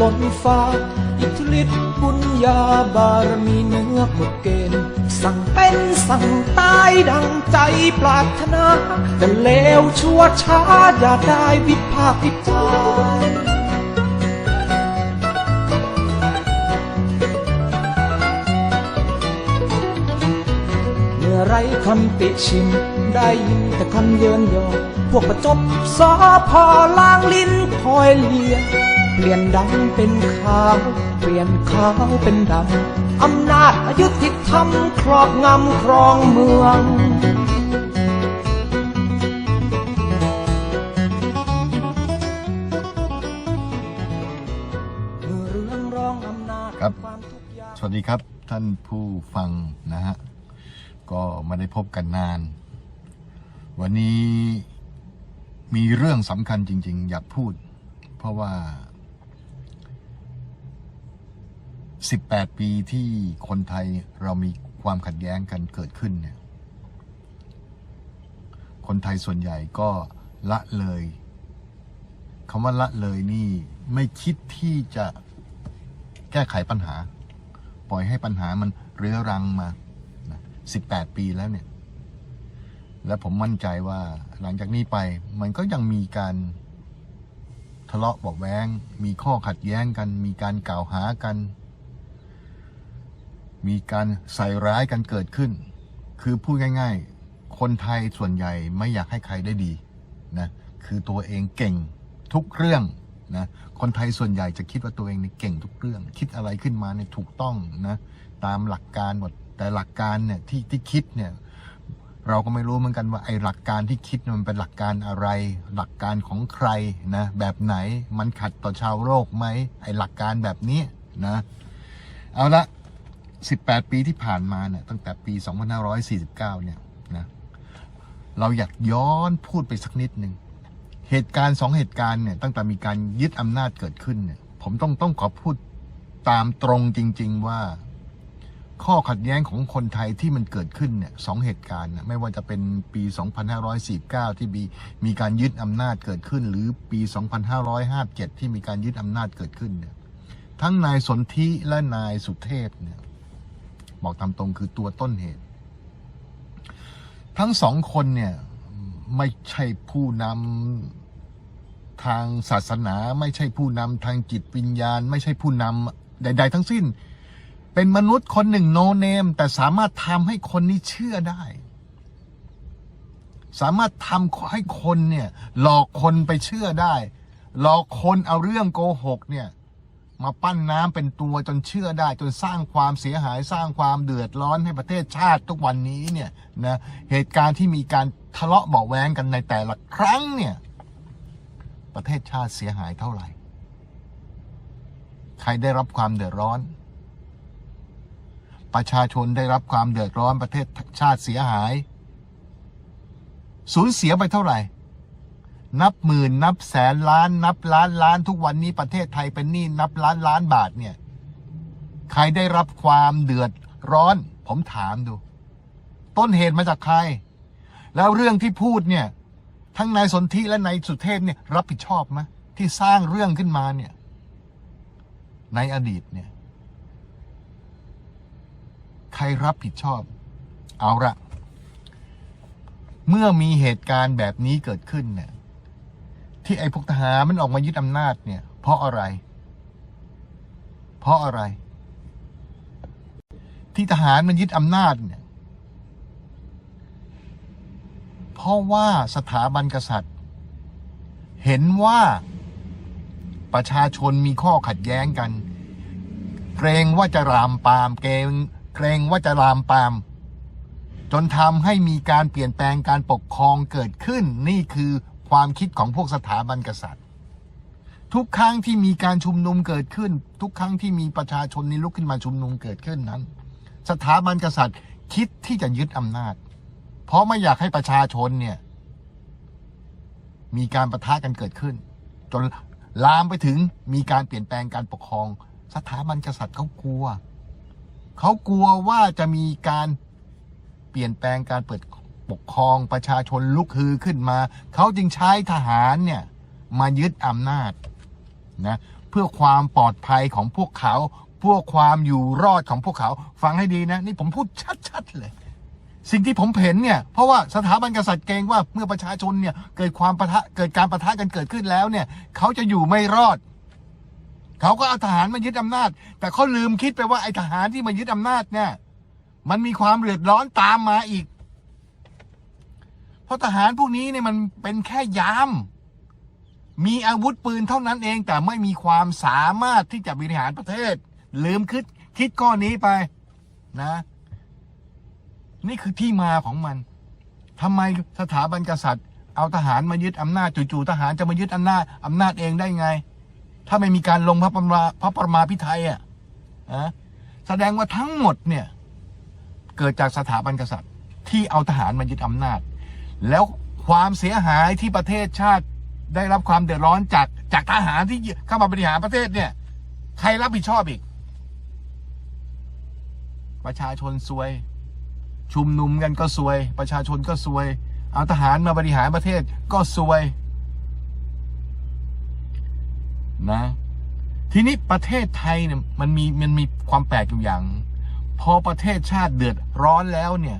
ล้นฟ้า อิทธิฤทธิ์บุญญาบารมีเนื้อกฎเกณฑ์ สั่งเป็นสั่งตายดังใจปรารถนาจะเลวชั่วช้าอย่าได้วิพากษ์วิจารณ์เมื่อไรคำติชิมได้ยินแต่คำเยินยอ พวกประจบสอพอล้างลิ้นคอยเลีย เปลี่ยนดำเป็นขาว เปลี่ยนขาวเป็นดำ อำนาจอายุติธรรมครอบงำครองเมืองเมื่อเรื่องร้องอำนาจครับความทุกข์ยากสวัสดีครับท่านผู้ฟังนะฮะ ก็ไม่ได้พบกันนาน วันนี้มีเรื่องสำคัญจริง ๆ อยากพูด เพราะว่า 18 ปีที่คนไทยเรามีความขัดแย้งกันเกิดขึ้นเนี่ย คนไทยส่วนใหญ่ก็ละเลยคำว่าละเลยนี่ไม่คิดที่จะแก้ไขปัญหา ปล่อยให้ปัญหามันเรื้อรังมา 18 ปีแล้วเนี่ย และผมมั่นใจว่าหลังจากนี้ไปมันก็ยังมีการทะเลาะเบอกแว้งมีข้อขัดแย้งกัน มีการกล่าวหากัน มีการใส่ร้ายกันเกิดขึ้น คือพูดง่าย ๆ คนไทยส่วนใหญ่ไม่อยากให้ใครได้ดีนะคือตัวเองเก่งทุกเรื่องนะคนไทยส่วนใหญ่จะคิดว่าตัวเองเนี่ยเก่งทุกเรื่อง คิดอะไรขึ้นมาเนี่ยถูกต้องนะตามหลักการหมดแต่หลักการเนี่ยที่ที่คิดเนี่ยเราก็ไม่รู้เหมือนกันว่าไอ้หลักการที่คิดมันเป็นหลักการอะไร หลักการของใครนะแบบไหนมันขัดต่อชาวโลกไหมไอ้หลักการแบบนี้นะเอาละ 18 ปีที่ผ่านมาเนี่ยตั้งแต่ปี 2549 เนี่ยนะเราอยากย้อนพูดไปสักนิดหนึ่งเหตุการณ์สองเหตุการณ์เนี่ยตั้งแต่มีการยึดอำนาจเกิดขึ้นเนี่ย ผมต้องต้องขอพูดตามตรงจริง ๆ ว่า ข้อขัดแย้งของคนไทยที่มันเกิดขึ้นเนี่ยสองเหตุการณ์ไม่ว่าจะเป็นปี 2549 ที่มีมีการยึดอำนาจเกิดขึ้น หรือปี 2557 ที่มีการยึดอำนาจเกิดขึ้นเนี่ยทั้งนายสนธิและนายสุเทพเนี่ย บอกตามตรงคือตัวต้นเหตุ ทั้งสองคนเนี่ยไม่ใช่ผู้นำทางศาสนา ไม่ใช่ผู้นำทางจิตวิญญาณ ไม่ใช่ผู้นำใด ๆ ทั้งสิ้น เป็นมนุษย์คนหนึ่งโนเนม แต่สามารถทำให้คนนี้เชื่อได้ สามารถทำให้คนเนี่ยหลอกคนไปเชื่อได้ หลอกคนเอาเรื่องโกหกเนี่ย มาปั้นน้ำเป็นตัวจนเชื่อได้ จนสร้างความเสียหายสร้างความเดือดร้อนให้ประเทศชาติทุกวันนี้เนี่ยนะเหตุการณ์ที่มีการทะเลาะเบาแวงกันในแต่ละครั้งเนี่ยประเทศชาติเสียหายเท่าไหร่ ใครได้รับความเดือดร้อน ประชาชนได้รับความเดือดร้อนประเทศชาติเสียหาย สูญเสียไปเท่าไหร่ นับหมื่น นับแสนล้าน นับล้านล้านทุกวันนี้ประเทศไทยเป็นหนี้นับล้านล้านบาทเนี่ย ใครได้รับความเดือดร้อน ผมถามดู ต้นเหตุมาจากใคร แล้วเรื่องที่พูดเนี่ย ทั้งนายสนธิและนายสุเทพเนี่ย รับผิดชอบไหมที่สร้างเรื่องขึ้นมาเนี่ย ในอดีตเนี่ย ใครรับผิดชอบ เอาละเมื่อมีเหตุการณ์แบบนี้เกิดขึ้นเนี่ย ที่ไอ้พวกทหารมันออกมายึดอำนาจเนี่ย เพราะอะไร เพราะอะไร ที่ทหารมันยึดอำนาจเนี่ย เพราะว่าสถาบันกษัตริย์ เห็นว่าประชาชนมีข้อขัดแย้งกัน เกรงว่าจะรามปามเกรงเกรงว่าจะรามปาม จนทำให้มีการเปลี่ยนแปลงการปกครองเกิดขึ้น นี่คือ ความคิดของพวกสถาบันกษัตริย์ ทุกครั้งที่มีการชุมนุมเกิดขึ้น ทุกครั้งที่มีประชาชนนี่ลุกขึ้นมาชุมนุมเกิดขึ้นนั้น สถาบันกษัตริย์คิดที่จะยึดอำนาจ เพราะไม่อยากให้ประชาชนเนี่ย มีการประทะกันเกิดขึ้น จนลามไปถึงมีการเปลี่ยนแปลงการปกครอง สถาบันกษัตริย์เขากลัว เขากลัวว่าจะมีการเปลี่ยนแปลงการเปิด ปกครองประชาชนลุกฮือขึ้นมา เขาจึงใช้ทหารเนี่ยมายึดอำนาจนะเพื่อความปลอดภัยของพวกเขาเพื่อความอยู่รอดของพวกเขาฟังให้ดีนะ นี่ผมพูดชัดๆเลย สิ่งที่ผมเห็นเนี่ยเพราะว่าสถาบันกษัตริย์เกรงว่าเมื่อประชาชนเนี่ยเกิดความประทะเกิดการประทะกันเกิดขึ้นแล้วเนี่ย เขาจะอยู่ไม่รอดเขาก็เอาทหารมายึดอำนาจ แต่เขาลืมคิดไปว่าไอ้ทหารที่มายึดอำนาจเนี่ย มันมีความเดือดร้อนตามมาอีก ราะทหารพวกนี้เนี่ยมันเป็นแค่ยาม มีอาวุธปืนเท่านั้นเองแต่ไม่มีความสามารถที่จะบริหารประเทศ ลืมคิดคิดก้อนนี้ไปนะ นี่คือที่มาของมันทำไมสถาบันกษัตริย์ เอาทหารมายึดอำนาจจู่ๆทหารจะมายึดอำนาจอำนาจเองได้ไง ถ้าไม่มีการลงพระประมาพระประมาพิไทยอะอะแสดงว่าทั้งหมดเนี่ย เกิดจากสถาบันกษัตริย์ ที่เอาทหารมายึดอำนาจ แล้วความเสียหายที่ประเทศชาติได้รับความเดือดร้อนจากจากทหารที่เข้ามาบริหารประเทศเนี่ย ใครรับผิดชอบอีก ประชาชนซวย ชุมนุมกันก็ซวย ประชาชนก็ซวย เอาทหารมาบริหารประเทศก็ซวยนะ ทีนี้ประเทศไทยเนี่ยมันมีมันมีความแปลกอยู่อย่าง พอประเทศชาติเดือดร้อนแล้วเนี่ย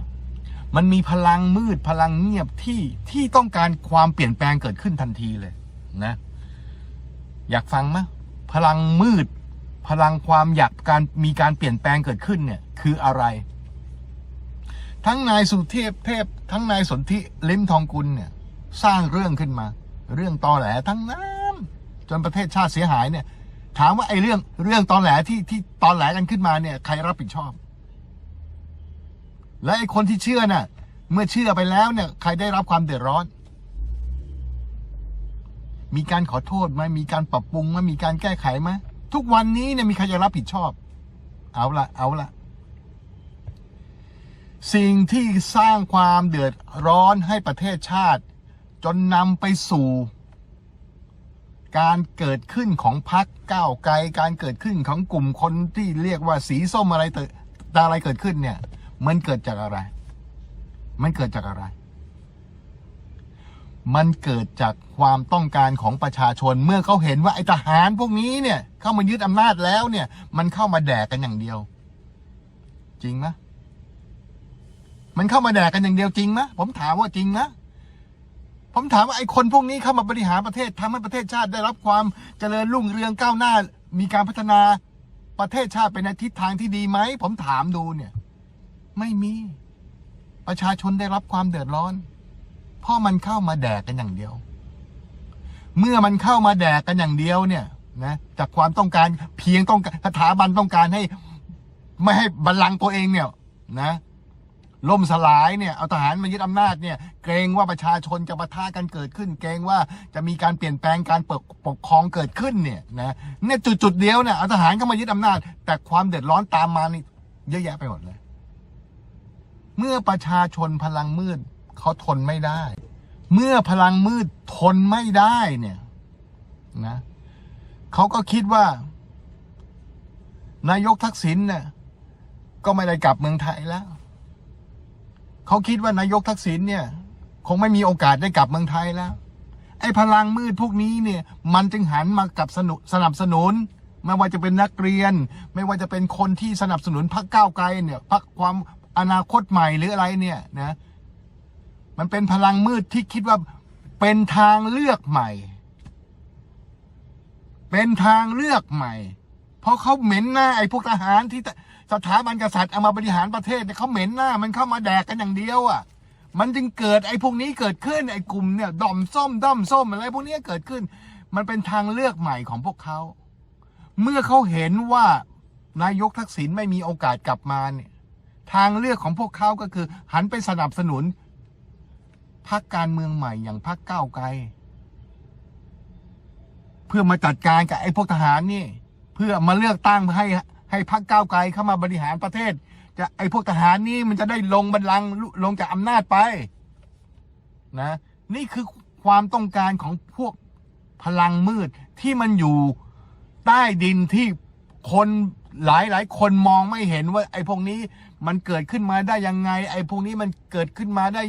มันมีพลังมืดพลังเงียบที่ที่ต้องการความเปลี่ยนแปลงเกิดขึ้นทันทีเลยนะ อยากฟังไหมพลังมืด พลังความอยากการมีการเปลี่ยนแปลงเกิดขึ้นเนี่ย คืออะไร ทั้งนายสุเทพเทพ ทั้งนายสนธิลิมทองกุลเนี่ย สร้างเรื่องขึ้นมา เรื่องตอแหลทั้งนั้นจนประเทศชาติเสียหายเนี่ย ถามว่าไอ้เรื่องเรื่องตอแหลที่ที่ตอแหลกันขึ้นมาเนี่ย ใครรับผิดชอบ และไอ้คนที่เชื่อน่ะ เมื่อเชื่อไปแล้วเนี่ย ใครได้รับความเดือดร้อน มีการขอโทษไหมมีการปรับปรุงไหมมีการแก้ไขไหมทุกวันนี้เนี่ยมีใครจะรับผิดชอบ เอาละเอาละสิ่งที่สร้างความเดือดร้อนให้ประเทศชาติ จนนำไปสู่ การเกิดขึ้นของพรรคก้าวไกล การเกิดขึ้นของกลุ่มคนที่เรียกว่าสีส้มอะไรเตออะไรเกิดขึ้นเนี่ย มันเกิดจากอะไร มันเกิดจากอะไร มันเกิดจากความต้องการของประชาชนเมื่อเขาเห็นว่าไอ้ทหารพวกนี้เนี่ย เข้ามายึดอำนาจแล้วเนี่ย มันเข้ามาแดกกันอย่างเดียว จริงไหมมันเข้ามาแดกกันอย่างเดียวจริงไหมผมถามว่าจริงนะผมถามว่าไอ้คนพวกนี้เข้ามาบริหารประเทศทำให้ประเทศชาติได้รับความเจริญรุ่งเรืองก้าวหน้า มีการพัฒนาประเทศชาติไปในทิศทางที่ดีไหมผมถามดูเนี่ย ไม่มี ประชาชนได้รับความเดือดร้อน เพราะมันเข้ามาแดกกันอย่างเดียว เมื่อมันเข้ามาแดกกันอย่างเดียวเนี่ยนะจากความต้องการเพียงต้องการสถาบันต้องการให้ ไม่ให้บัลลังก์ตัวเองเนี่ยนะล่มสลายเนี่ยเอาทหารมายึดอำนาจเนี่ย เกรงว่าประชาชนจะปะทะกันเกิดขึ้น เกรงว่าจะมีการเปลี่ยนแปลงการปกปกครองเกิดขึ้นเนี่ยนะเนี่ยจุดจุดเดียวเนี่ยเอาทหารเข้ามายึดอำนาจ แต่ความเดือดร้อนตามมานี่เยอะแยะไปหมดเลย เมื่อประชาชนพลังมืดเขาทนไม่ได้ เมื่อพลังมืดทนไม่ได้เนี่ยนะเขาก็คิดว่า นายกทักษิณเนี่ยก็ไม่ได้กลับเมืองไทยแล้ว เขาคิดว่านายกทักษิณเนี่ย คงไม่มีโอกาสได้กลับเมืองไทยแล้ว ไอ้พลังมืดพวกนี้เนี่ย มันจึงหันมากับสนุสนับสนุน ไม่ว่าจะเป็นนักเรียน ไม่ว่าจะเป็นคนที่สนับสนุนพรรคก้าวไกลเนี่ยพรรคความ อนาคตใหม่หรืออะไรเนี่ยนะ มันเป็นพลังมืดที่คิดว่าเป็นทางเลือกใหม่ เป็นทางเลือกใหม่ เพราะเขาเหม็นหน้าไอ้พวกทหารที่สถาบันกษัตริย์เอามาบริหารประเทศเนี่ยเขาเหม็นหน้า มันเข้ามาแดกกันอย่างเดียวอะ มันจึงเกิดไอ้พวกนี้เกิดขึ้นไอ้กลุ่มเนี่ยดอมส้มด้อมส้มอะไรพวกนี้เกิดขึ้น มันเป็นทางเลือกใหม่ของพวกเขา เมื่อเขาเห็นว่านายกทักษิณไม่มีโอกาสกลับมาเนี่ย ทางเลือกของพวกเขาก็คือ หันไปสนับสนุนพรรคการเมืองใหม่อย่างพรรคก้าวไกล เพื่อมาจัดการกับไอ้พวกทหารนี่ เพื่อมาเลือกตั้งให้ให้พรรคก้าวไกลเข้ามาบริหารประเทศ จะไอ้พวกทหารนี่มันจะได้ลงบัลลังก์ลงจากอำนาจไป นะ นี่คือความต้องการของพวกพลังมืดที่มันอยู่ใต้ดินที่คนหลายหลายคนมองไม่เห็นว่า ไอ้พวกนี้ มันเกิดขึ้นมาได้ยังไง ไอ้พวกนี้มันเกิดขึ้นมาได้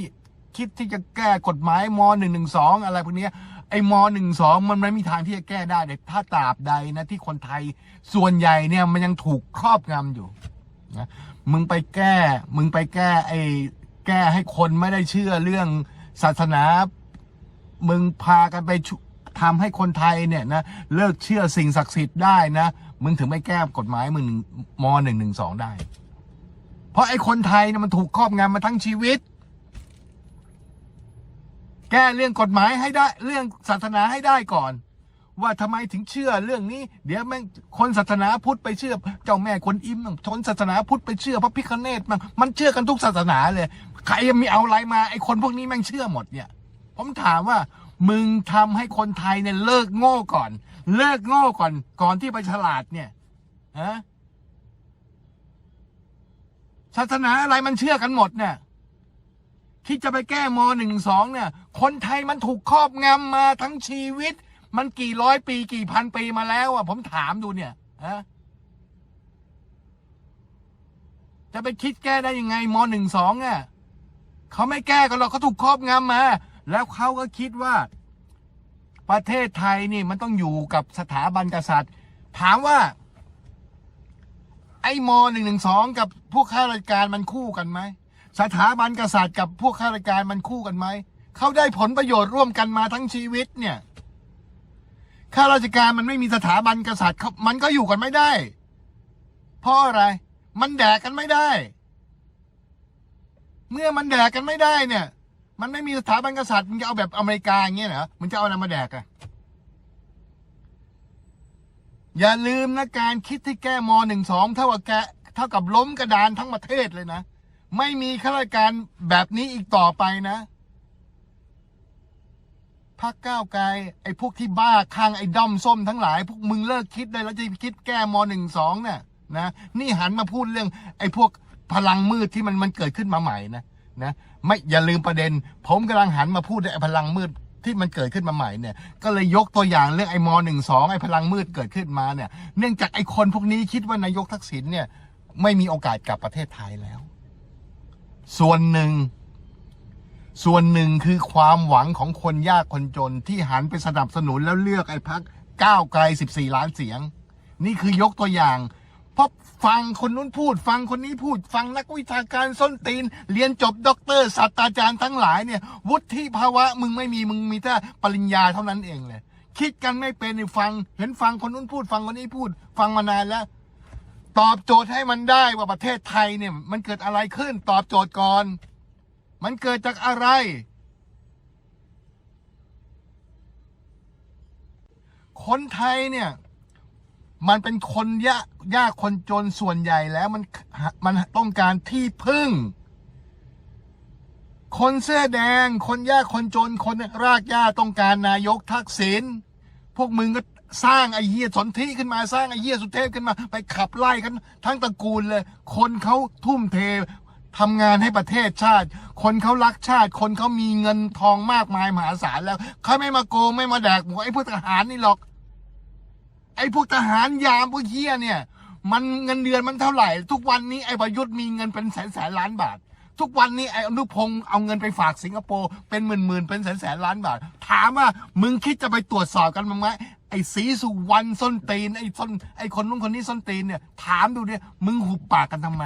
คิดที่จะแก้กฎหมายมหนึ่งหนึ่งสองอะไรพวกนี้ไอ้มหนึ่งสองมันไม่มีทางที่จะแก้ได้เลยถ้าตราบใดนะที่คนไทยส่วนใหญ่เนี่ยมันยังถูกครอบงำอยู่นะมึงไปแก้ มึงไปแก้ไอ้แก้ให้คนไม่ได้เชื่อเรื่องศาสนา มึงพากันไปทำให้คนไทยเนี่ยนะเลิกเชื่อสิ่งศักดิ์สิทธิ์ได้นะ มึงถึงไม่แก้กฎหมายมึงมหนึ่งหนึ่งสองได้ เพราะไอ้คนไทยเนี่ยมันถูกครอบงำมาทั้งชีวิต แก้เรื่องกฎหมายให้ได้ เรื่องศาสนาให้ได้ก่อน ว่าทำไมถึงเชื่อเรื่องนี้ เดี๋ยวแม่งคนศาสนาพุทธไปเชื่อ เจ้าแม่คนอิมมั่งชนศาสนาพุทธไปเชื่อพระพิฆเนศมั่งมันเชื่อกันทุกศาสนาเลย ใครมีเอาอะไรมาไอ้คนพวกนี้แม่งเชื่อหมดเนี่ย ผมถามว่ามึงทำให้คนไทยเนี่ยเลิกโง่ก่อน เลิกโง่ก่อน ก่อนที่ไปฉลาดเนี่ยฮะ ศาสนาอะไรมันเชื่อกันหมดเนี่ย ที่จะไปแก้มหนึ่งสองเนี่ย คนไทยมันถูกครอบงำมาทั้งชีวิต มันกี่ร้อยปีกี่พันปีมาแล้วอะผมถามดูเนี่ยฮะจะไปคิดแก้ได้ยังไงมหนึ่งสองอะเขาไม่แก้กันหรอกเขาถูกครอบงำมา แล้วเขาก็คิดว่า ประเทศไทยนี่มันต้องอยู่กับสถาบันกษัตริย์ ถามว่า ไอ้มหนึ่งหนึ่งสองกับพวกข้าราชการมันคู่กันไหมสถาบันกษัตริย์กับพวกข้าราชการมันคู่กันไหมเขาได้ผลประโยชน์ร่วมกันมาทั้งชีวิตเนี่ยข้าราชการมันไม่มีสถาบันกษัตริย์มันก็อยู่กันไม่ได้ เพราะอะไร มันแดกกันไม่ได้ เมื่อมันแดกกันไม่ได้เนี่ย มันไม่มีสถาบันกษัตริย์มึงจะเอาแบบอเมริกาอย่างเงี้ยเหรอมึงจะเอาอะไรมาแดกอะ อย่าลืมนะการคิดที่แก้มหนึ่งสองเท่ากับแกเท่ากับล้มกระดานทั้งประเทศเลยนะ ไม่มีข้าราชการแบบนี้อีกต่อไปนะพักก้าวไกลไอ้พวกที่บ้าข้างไอ้ด้อมส้มทั้งหลาย พวกมึงเลิกคิดได้แล้วจะคิดแก้มหนึ่งสองเนี่ยนะนี่หันมาพูดเรื่อง ไอ้พวกพลังมืดที่มันมันเกิดขึ้นมาใหม่นะนะไม่อย่าลืมประเด็น ผมกำลังหันมาพูดไอ้พลังมืด ที่มันเกิดขึ้นมาใหม่เนี่ย ก็เลยยกตัวอย่างเรื่องไอ้มหนึ่งสองไอ้พลังมืดเกิดขึ้นมาเนี่ย เนื่องจากไอ้คนพวกนี้คิดว่านายกทักษิณเนี่ยไม่มีโอกาสกลับประเทศไทยแล้ว ส่วนหนึ่ง ส่วนหนึ่งคือความหวังของคนยากคนจนที่หันไปสนับสนุนแล้วเลือกไอ้พักก้าวไกล 14 ล้านเสียง นี่คือยกตัวอย่าง เพราะฟังคนนู้นพูด ฟังคนนี้พูด ฟังนักวิชาการส้นตีน เรียนจบด็อกเตอร์ศาสตราจารย์ทั้งหลายเนี่ย วุฒิภาวะมึงไม่มีมึงมีแต่ปริญญาเท่านั้นเองเลย คิดกันไม่เป็นฟัง เห็นฟังคนนู้นพูด ฟังคนนี้พูด ฟังมานานแล้ว ตอบโจทย์ให้มันได้ว่าประเทศไทยเนี่ย มันเกิดอะไรขึ้น ตอบโจทย์ก่อน มันเกิดจากอะไรคนไทยเนี่ย มันเป็นคนยากยากคนจนส่วนใหญ่แล้วมันมันต้องการที่พึ่ง คนเสื้อแดง คนยากคนจน คนรากหญ้าต้องการนายกทักษิณพวกมึงก็สร้างไอ้เหี้ยสนธิขึ้นมาสร้างไอ้เหี้ยสุเทพขึ้นมา ไปขับไล่กันทั้งตระกูลเลย คนเขาทุ่มเททำงานให้ประเทศชาติ คนเขารักชาติ คนเขามีเงินทองมากมายมหาศาลแล้วเขาไม่มาโกงไม่มาแดกหมูไอ้พวกทหารนี่หรอก ไอ้พวกทหารยามพวกเฮียเนี่ย มันเงินเดือนมันเท่าไหร่ ทุกวันนี้ไอ้ประยุทธ์มีเงินเป็นแสนแสนล้านบาท ทุกวันนี้ไอ้อนุพงศ์เอาเงินไปฝากสิงคโปร์เป็นหมื่นหมื่นเป็นแสนแสนล้านบาท ถามว่ามึงคิดจะไปตรวจสอบกันมั้งไหมไอ้สีสุวรรณส้นตีนไอ้ส้นไอ้คนนู้นคนนี้ส้นตีนเนี่ย ถามดูเนี่ยมึงหุบปากกันทำไม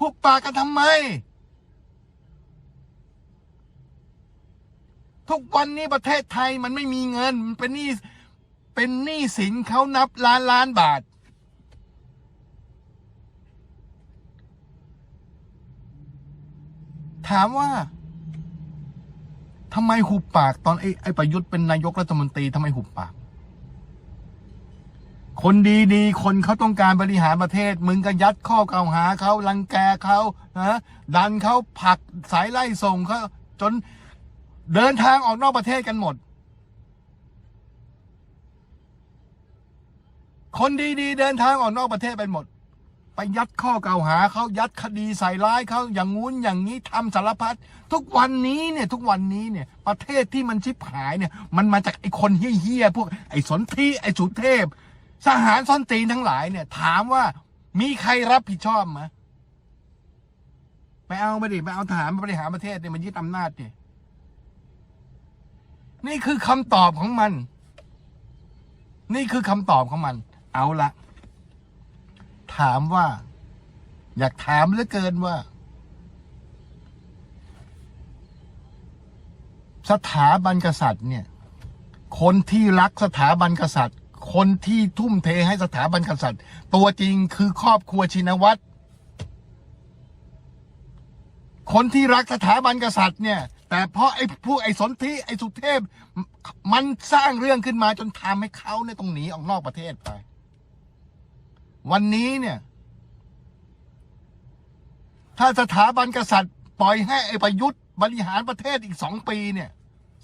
หุบปากกันทำไม ทุกวันนี้ประเทศไทยมันไม่มีเงินมันเป็นหนี้เป็นหนี้สินเขานับล้านล้านบาท ถามว่าทำไมหุบปากตอนไอ้ไอ้ประยุทธ์เป็นนายกรัฐมนตรีทำไมหุบปาก คนดีๆ คนเขาต้องการบริหารประเทศ มึงก็ยัดข้อกล่าวหาเขารังแกเขานะดันเขาผักสายไล่ส่งเขาจน เดินทางออกนอกประเทศกันหมด คนดีๆ เดินทางออกนอกประเทศไปหมด ไปยัดข้อกล่าวหาเขายัดคดีใส่ร้ายเขาอย่างงู้นอย่างนี้ทำสารพัดทุกวันนี้เนี่ย ทุกวันนี้เนี่ย ประเทศที่มันชิบหายเนี่ย มันมาจากไอ้คนเฮี้ยๆพวกไอ้สนธิไอ้สุเทพทหารซ่อนตีนทั้งหลายเนี่ย ถามว่ามีใครรับผิดชอบไหมไปเอาไปดิไปเอาทหารมาบริหารประเทศเนี่ยมันยึดอำนาจเนี่ย นี่คือคำตอบของมัน นี่คือคำตอบของมัน เอาละถามว่า อยากถามเหลือเกินว่า สถาบันกษัตริย์เนี่ย คนที่รักสถาบันกษัตริย์ คนที่ทุ่มเทให้สถาบันกษัตริย์ ตัวจริงคือครอบครัวชินวัตรคนที่รักสถาบันกษัตริย์เนี่ย แต่เพราะไอ้พวกไอ้สนธิไอ้สุเทพ มันสร้างเรื่องขึ้นมาจนทำให้เขาเนี่ยต้องหนีออกนอกประเทศไป วันนี้เนี่ย ถ้าสถาบันกษัตริย์ ปล่อยให้ไอ้ประยุทธ์บริหารประเทศอีกสองปีเนี่ย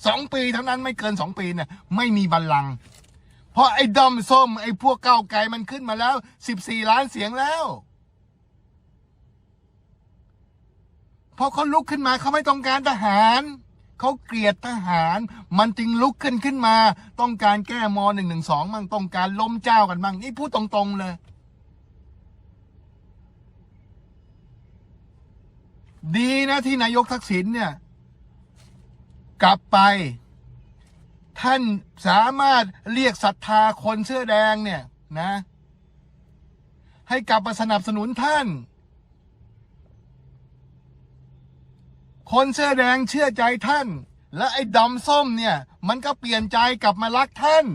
สองปีเท่านั้นไม่เกินสองปีเนี่ยไม่มีบัลลังก์เพราะไอ้ดอมส้มไอ้พวกเก้าไกลมันขึ้นมาแล้วสิบสี่ล้านเสียงแล้ว พอเขาลุกขึ้นมาเขาไม่ต้องการทหาร เขาเกลียดทหาร มันจึงลุกขึ้นขึ้นมา ต้องการแก้มหนึ่งหนึ่งสองมั่งต้องการล้มเจ้ากันบ้างนี่พูดตรงๆเลย ดีนะที่นายกทักษิณเนี่ย กลับไป ท่านสามารถเรียกศรัทธาคนเสื้อแดงเนี่ยนะ ให้กลับมาสนับสนุนท่าน คนเสื้อแดงเชื่อใจท่าน และไอ้ดำส้มเนี่ย มันก็เปลี่ยนใจกลับมารักท่าน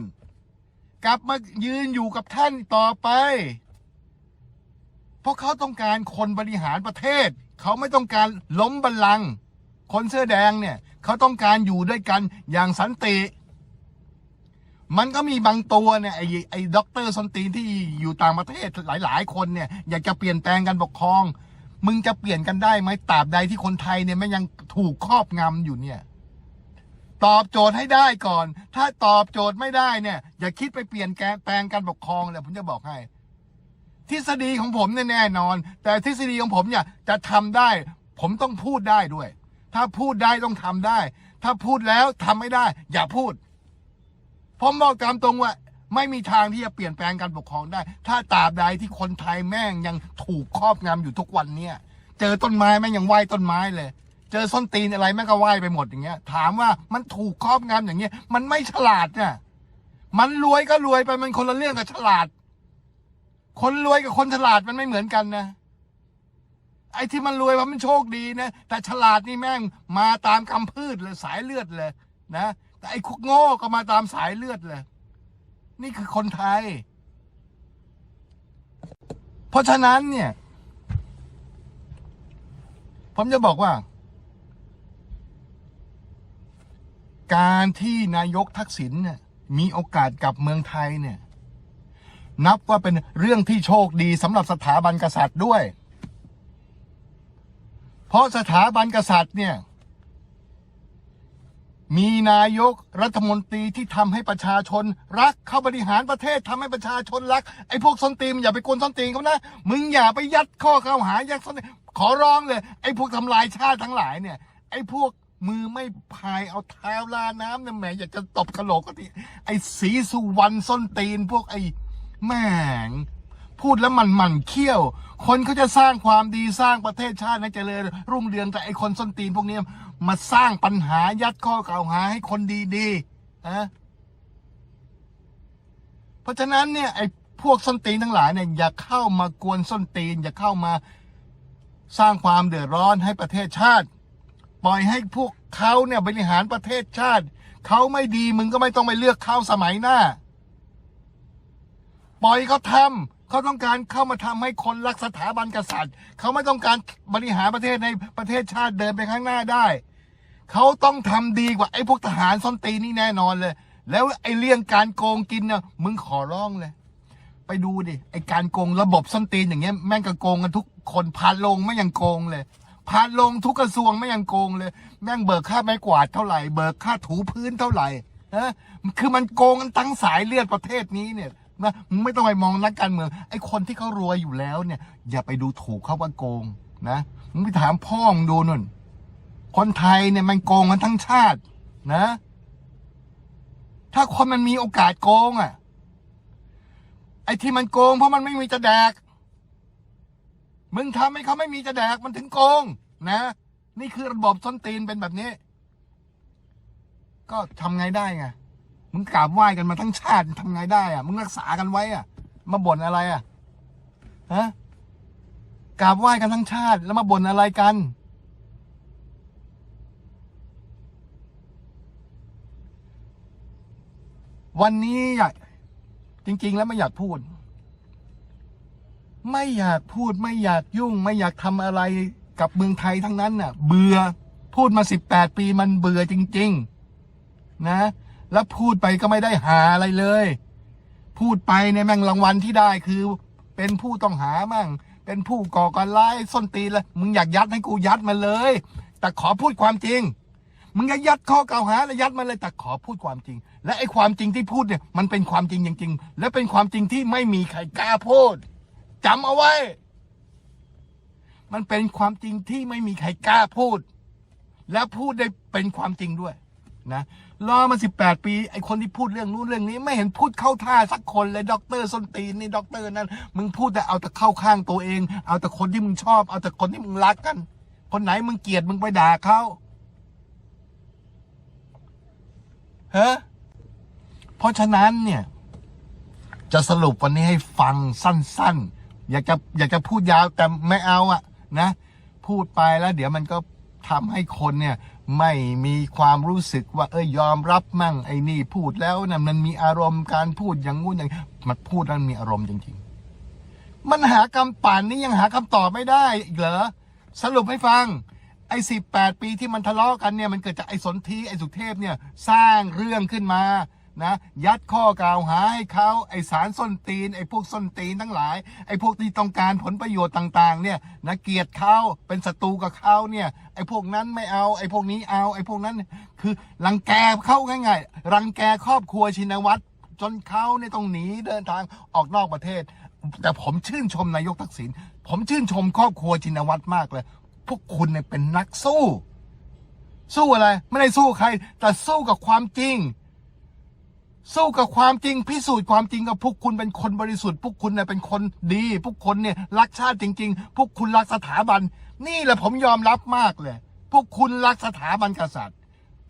กลับมายืนอยู่กับท่านต่อไป เพราะเขาต้องการคนบริหารประเทศ เขาไม่ต้องการล้มบัลลังก์คนเสื้อแดงเนี่ย เขาต้องการอยู่ด้วยกันอย่างสันติ มันก็มีบางตัวเนี่ย ไอ้ไอ้ด็อกเตอร์สนตีนที่อยู่ต่างประเทศหลาย ๆ คนเนี่ย อยากจะเปลี่ยนแปลงการปกครอง มึงจะเปลี่ยนกันได้ไหมตราบใดที่คนไทยเนี่ยมันยังถูกครอบงำอยู่เนี่ย ตอบโจทย์ให้ได้ก่อน ถ้าตอบโจทย์ไม่ได้เนี่ย อย่าคิดไปเปลี่ยนแปลงการปกครองเลยผมจะบอกให้ ทฤษฎีของผมเนี่ยแน่นอน แต่ทฤษฎีของผมเนี่ย จะทำได้ ผมต้องพูดได้ด้วย ถ้าพูดได้ต้องทำได้ ถ้าพูดแล้วทำไม่ได้ อย่าพูดผมบอกตามตรงว่า ไม่มีทางที่จะเปลี่ยนแปลงการปกครองได้ ถ้าตราบใดที่คนไทยแม่งยังถูกครอบงำอยู่ทุกวันเนี่ย เจอต้นไม้แม่งยังไหว้ต้นไม้เลย เจอส้นตีนอะไรแม่งก็ไหว้ไปหมดอย่างเงี้ย ถามว่ามันถูกครอบงำอย่างเงี้ย มันไม่ฉลาดเนี่ยมันรวยก็รวยไปมันคนละเรื่องกับฉลาด คนรวยกับคนฉลาดมันไม่เหมือนกันนะ ไอ้ที่มันรวยเพราะมันโชคดีนะ แต่ฉลาดนี่แม่งมาตามกำพืชเลยสายเลือดเลยนะ แต่ไอ้คุกโง่ก็มาตามสายเลือดเลย นี่คือคนไทย เพราะฉะนั้นเนี่ย ผมจะบอกว่า การที่นายกทักษิณเนี่ยมีโอกาสกลับเมืองไทยเนี่ย นับว่าเป็นเรื่องที่โชคดีสำหรับสถาบันกษัตริย์ด้วย เพราะสถาบันกษัตริย์เนี่ย มีนายกรัฐมนตรีที่ทำให้ประชาชนรักเข้าบริหารประเทศทำให้ประชาชนรัก ไอ้พวกส้นตีนอย่าไปกวนส้นตีนเขานะ มึงอย่าไปยัดข้อเข้าหายัดส้นขอร้องเลย ไอ้พวกทำลายชาติทั้งหลายเนี่ย ไอ้พวกมือไม่พายเอาเท้าลาน้ำเนี่ยแหมอยากจะตบกระโหลกก็ทีไอ้สีสุวรรณส้นตีนพวกไอ้แม่ง พูดแล้วมันหมันเขี้ยว คนเขาจะสร้างความดีสร้างประเทศชาติให้เจริญรุ่งเรืองแต่ไอ้คนส้นตีนพวกนี้มาสร้างปัญหายัดข้อกล่าวหาให้คนดีๆนะเพราะฉะนั้นเนี่ยไอ้พวกส้นตีนทั้งหลายเนี่ยอย่าเข้ามากวนส้นตีน อย่าเข้ามาสร้างความเดือดร้อนให้ประเทศชาติ ปล่อยให้พวกเขาเนี่ยบริหารประเทศชาติเขาไม่ดีมึงก็ไม่ต้องไปเลือกเขาสมัยหน้า ปล่อยเขาทำ เขาต้องการเข้ามาทำให้คนรักสถาบันกษัตริย์ เขาไม่ต้องการบริหารประเทศในประเทศชาติเดินไปข้างหน้าได้ เขาต้องทำดีกว่าไอ้พวกทหารส้นตีนี่แน่นอนเลย แล้วไอ้เรื่องการโกงกินนะมึงขอร้องเลย ไปดูดิไอ้การโกงระบบส้นตีนอย่างเงี้ยแม่งก็โกงกันทุกคนพานลงไม่ยังโกงเลยพานลงทุกกระทรวงไม่ยังโกงเลย แม่งเบิกค่าไม้กวาดเท่าไหร่เบิกค่าถูพื้นเท่าไหร่นะคือมันโกงกันทั้งสายเลือดประเทศนี้เนี่ย นะมึงไม่ต้องไปมองนักการเมืองไอ้คนที่เขารวยอยู่แล้วเนี่ย อย่าไปดูถูกเขาว่าโกงนะมึงไปถามพ่อมึงดูนุ่น คนไทยเนี่ยมันโกงกันทั้งชาติ นะ ถ้าคนมันมีโอกาสโกงอะ ไอ้ที่มันโกงเพราะมันไม่มีจะแดก มึงทำให้เขาไม่มีจะแดกมันถึงโกง นะ นี่คือระบบส้นตีนเป็นแบบนี้ ก็ทำไงได้ไง มึงกราบไหว้กันมาทั้งชาติทำไงได้อะมึงรักษากันไว้อะมาบ่นอะไรอะฮะกราบไหว้กันทั้งชาติ แล้วมาบ่นอะไรกัน วันนี้อยากจริง ๆ แล้วไม่อยากพูด ไม่อยากพูดไม่อยากยุ่ง ไม่อยากทำอะไรกับเมืองไทยทั้งนั้นน่ะ เบื่อพูดมาสิบแปดปีมันเบื่อจริง ๆ นะ แล้วพูดไปก็ไม่ได้หาอะไรเลย พูดไปในยแม่งรางวัลที่ได้คือ เป็นผู้ต้องหามั่ง เป็นผู้ก่อการร้ายส้นตีนเลยมึงอยากยัดให้กูยัดมาเลย แต่ขอพูดความจริง มึงอย่ายัดข้อกล่าวหาแล้วยัดมาเลยแต่ขอพูดความจริง และไอ้ความจริงที่พูดเนี่ยมันเป็นความจริงจริงๆและเป็นความจริงที่ไม่มีใครกล้าพูดจำเอาไว้ มันเป็นความจริงที่ไม่มีใครกล้าพูด และพูดได้เป็นความจริงด้วยนะ รอมาสิบแปดปี ไอคนที่พูดเรื่องนู้นเรื่องนี้ ไม่เห็นพูดเข้าท่าสักคนเลยด็อกเตอร์ส้นตีนนี่ด็อกเตอร์นั้น มึงพูดแต่เอาแต่เข้าข้างตัวเอง เอาแต่คนที่มึงชอบ เอาแต่คนที่มึงรักกัน คนไหนมึงเกลียดมึงไปด่าเขาเฮ้เพราะฉะนั้นเนี่ย จะสรุปวันนี้ให้ฟังสั้น ๆ อยากจะอยากจะพูดยาวแต่ไม่เอาอะนะ พูดไปแล้ว เดี๋ยวมันก็ทำให้คนเนี่ย ไม่มีความรู้สึกว่าเอ้ยยอมรับมั่งไอ้นี่พูดแล้วนะมันมีอารมณ์การพูดอย่างงู้นอย่างมันพูดแล้วมันมีอารมณ์จริง ๆ มันหาคำป่านนี้ยังหาคำตอบไม่ได้อีกเหรอสรุปให้ฟัง ไอ้สิบแปดปีที่มันทะเลาะกันเนี่ยมันเกิดจากไอ้สนธิไอ้สุเทพเนี่ย สร้างเรื่องขึ้นมา นะยัดข้อกล่าวหาให้เขาไอสารส้นตีนไอพวกส้นตีนทั้งหลายไอพวกที่ต้องการผลประโยชน์ต่างๆเนี่ยนะเกลียดเขาเป็นศัตรูกับเขาเนี่ยไอพวกนั้นไม่เอาไอพวกนี้เอาไอพวกนั้นคือรังแกเข้าง่ายๆรังแกครอบครัวชินวัตรจนเขาเนี่ยต้องหนีเดินทางออกนอกประเทศ แต่ผมชื่นชมนายกทักษิณผมชื่นชมครอบครัวชินวัตรมากเลย พวกคุณเนี่ยเป็นนักสู้ สู้อะไร ไม่ได้สู้ใคร แต่สู้กับความจริง สู้กับความจริงพิสูจน์ความจริงกับพวกคุณเป็นคนบริสุทธิ์ พวกคุณเนี่ยเป็นคนดี พวกคุณเนี่ยรักชาติจริง ๆ พวกคุณรักสถาบัน นี่แหละผมยอมรับมากเลย พวกคุณรักสถาบันกษัตริย์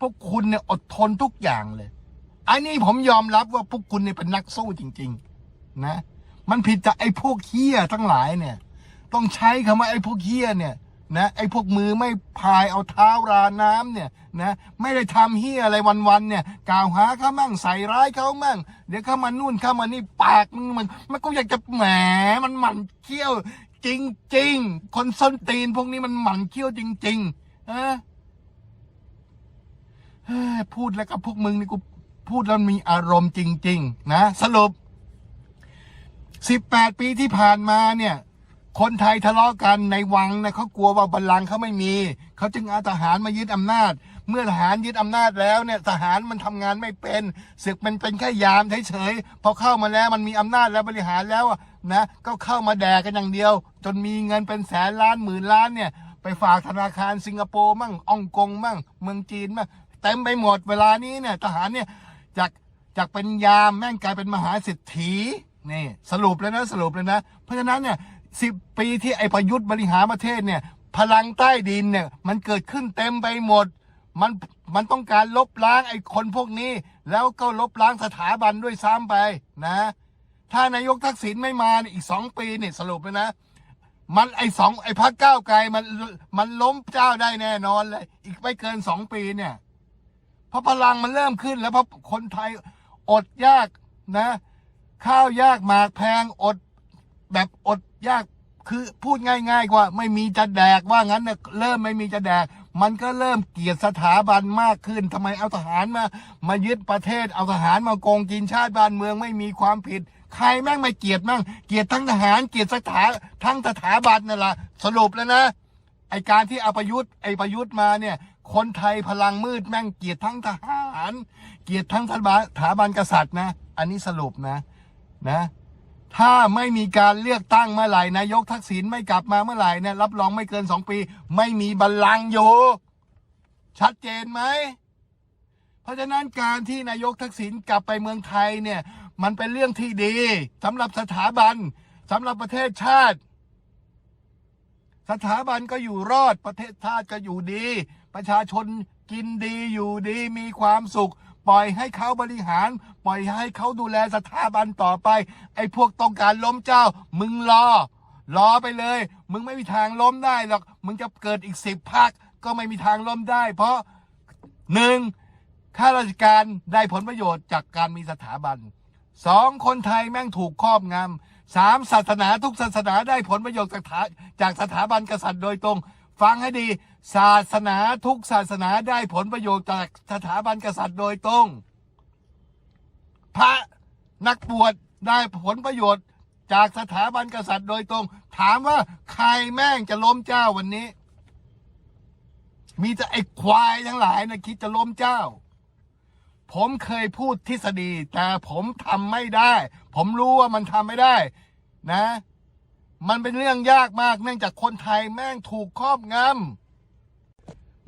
พวกคุณเนี่ยอดทนทุกอย่างเลยอันนี้ผมยอมรับว่าพวกคุณเนี่ยเป็นนักสู้จริง ๆ นะ มันผิดจากไอ้พวกเฮี้ยทั้งหลายเนี่ย ต้องใช้คำว่าไอ้พวกเฮี้ยเนี่ย นะไอ้พวกมือไม่พายเอาเท้าราน้ำเนี่ยนะไม่ได้ทำเฮี้ยอะไรวันๆเนี่ยกล่าวหาเขามั่งใส่ร้ายเขามั่ง เดี๋ยวเข้ามานู่นเข้ามานี่ปากมึงมันมันก็อยากจะแหมมันหมันเคี้ยวจริง ๆ คนส้นตีนพวกนี้มันหมันเคี้ยวจริงๆฮะเฮ้พูดแล้วกับพวกมึงนี่กูพูดแล้วมีอารมณ์จริง ๆ นะ สรุปสิบแปดปีที่ผ่านมาเนี่ย คนไทยทะเลาะกันในวังนะเขากลัวว่าบัลลังก์เขาไม่มี เขาจึงเอาทหารมายึดอำนาจ เมื่อทหารยึดอำนาจแล้วเนี่ยทหารมันทำงานไม่เป็นศึกมันเป็นแค่ยามเฉยๆพอเข้ามาแล้วมันมีอำนาจแล้วบริหารแล้วนะก็เข้ามาแดกกันอย่างเดียว จนมีเงินเป็นแสนล้านหมื่นล้านเนี่ยไปฝากธนาคารสิงคโปร์มั่งอ่องกงมั่ง เมืองจีนมั่งเต็มไปหมดเวลานี้เนี่ยทหารเนี่ยจากจากเป็นยามแม่งกลายเป็นมหาเศรษฐีนี่สรุปเลยนะสรุปเลยนะ เพราะฉะนั้นเนี่ย สิบปีที่ไอ้ประยุทธ์บริหารประเทศเนี่ย พลังใต้ดินเนี่ย มันเกิดขึ้นเต็มไปหมด มันมันต้องการลบล้างไอ้คนพวกนี้ แล้วก็ลบล้างสถาบันด้วยซ้ำไปนะ ถ้านายกทักษิณไม่มาอีกสองปีเนี่ยสรุปเลยนะ มันไอ้สองไอ้พักก้าวไกลมันมันล้มเจ้าได้แน่นอนเลย อีกไม่เกินสองปีเนี่ยเพราะพลังมันเริ่มขึ้นแล้วเพราะคนไทยอดยากนะ ข้าวยากหมากแพงอด แบบอดยากคือพูดง่ายๆกว่าไม่มีจะแดกว่างั้นเนี่ยเริ่มไม่มีจะแดก มันก็เริ่มเกลียดสถาบันมากขึ้นทำไมเอาทหารมา มายึดประเทศเอาทหารมาโกงกินชาติบ้านเมืองไม่มีความผิด ใครแม่งไม่เกลียดมั่งเกลียดทั้งทหารเกลียดสถาทั้งสถาบันนั่นแหละสรุปแล้วนะไอการที่เอาประยุทธ์ไอประยุทธ์มาเนี่ย คนไทยพลังมืดแม่งเกลียดทั้งทหาร เกลียดทั้งสถาสถาบันกษัตริย์นะ อันนี้สรุปนะนะ ถ้าไม่มีการเลือกตั้งเมื่อไหร่นายกทักษิณไม่กลับมาเมื่อไหร่เนี่ยรับรองไม่เกินสองปี ไม่มีบัลลังก์อยู่ ชัดเจนไหม เพราะฉะนั้นการที่นายกทักษิณกลับไปเมืองไทยเนี่ยมันเป็นเรื่องที่ดีสำหรับสถาบันสำหรับประเทศชาติ สถาบันก็อยู่รอดประเทศชาติก็อยู่ดี ประชาชนกินดีอยู่ดีมีความสุข ปล่อยให้เขาบริหาร ปล่อยให้เขาดูแลสถาบันต่อไป ไอ้พวกต้องการล้มเจ้า มึงรอ รอไปเลย มึงไม่มีทางล้มได้หรอก มึงจะเกิดอีกสิบพักก็ไม่มีทางล้มได้ เพราะหนึ่งข้าราชการได้ผลประโยชน์จากการมีสถาบันสองคนไทยแม่งถูกครอบงำสามศาสนาทุกศาสนาได้ผลประโยชน์จากจากสถาบันกษัตริย์โดยตรง ฟังให้ดี ศาสนาทุกศาสนาได้ผลประโยชน์จากสถาบันกษัตริย์โดยตรง พระนักบวชได้ผลประโยชน์จากสถาบันกษัตริย์โดยตรง ถามว่าใครแม่งจะล้มเจ้าวันนี้ มีแต่ไอ้ควายทั้งหลายนะคิดจะล้มเจ้า ผมเคยพูดทฤษฎีแต่ผมทำไม่ได้ ผมรู้ว่ามันทำไม่ได้ นะ มันเป็นเรื่องยากมากเนื่องจากคนไทยแม่งถูกครอบงำ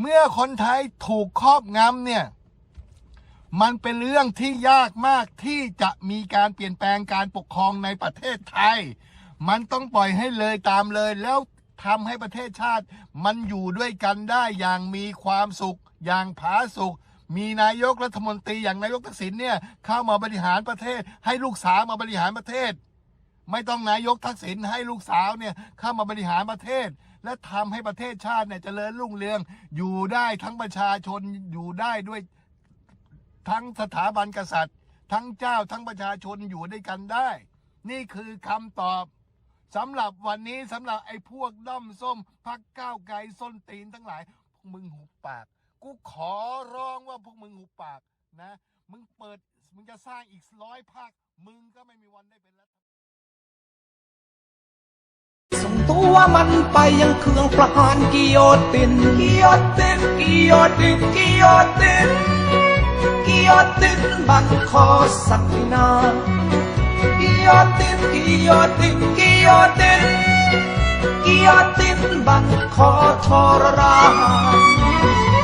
เมื่อคนไทยถูกครอบงำเนี่ย มันเป็นเรื่องที่ยากมากที่จะมีการเปลี่ยนแปลงการปกครองในประเทศไทย มันต้องปล่อยให้เลยตามเลยแล้วทำให้ประเทศชาติ มันอยู่ด้วยกันได้อย่างมีความสุข อย่างผาสุกมีนายกรัฐมนตรีอย่างนายกทักษิณเนี่ยเข้ามาบริหารประเทศ ให้ลูกสาวมาบริหารประเทศ ไม่ต้องนายกทักษิณให้ลูกสาวเนี่ยเข้ามาบริหารประเทศ และทำให้ประเทศชาติเนี่ยเจริญรุ่งเรือง อยู่ได้ทั้งประชาชนอยู่ได้ด้วยทั้งสถาบันกษัตริย์ ทั้งเจ้าทั้งประชาชนอยู่ด้วยกันได้ นี่คือคำตอบสำหรับวันนี้สำหรับไอ้พวกด้อมส้มพักก้าวไกลส้นตีนทั้งหลาย พวกมึงหุบปาก กูขอร้องว่าพวกมึงหุบปากนะ มึงเปิด มึงจะสร้างอีกร้อยภาค มึงก็ไม่มีวันได้เป็น วมันไปยังเครื่องประหารกิโยตินกิโยตินกิโยตินกิโยตินกิโยตินบังคอสักนากิโยตินกิโยตินกิโยตินกิโยตินบังคอทรราน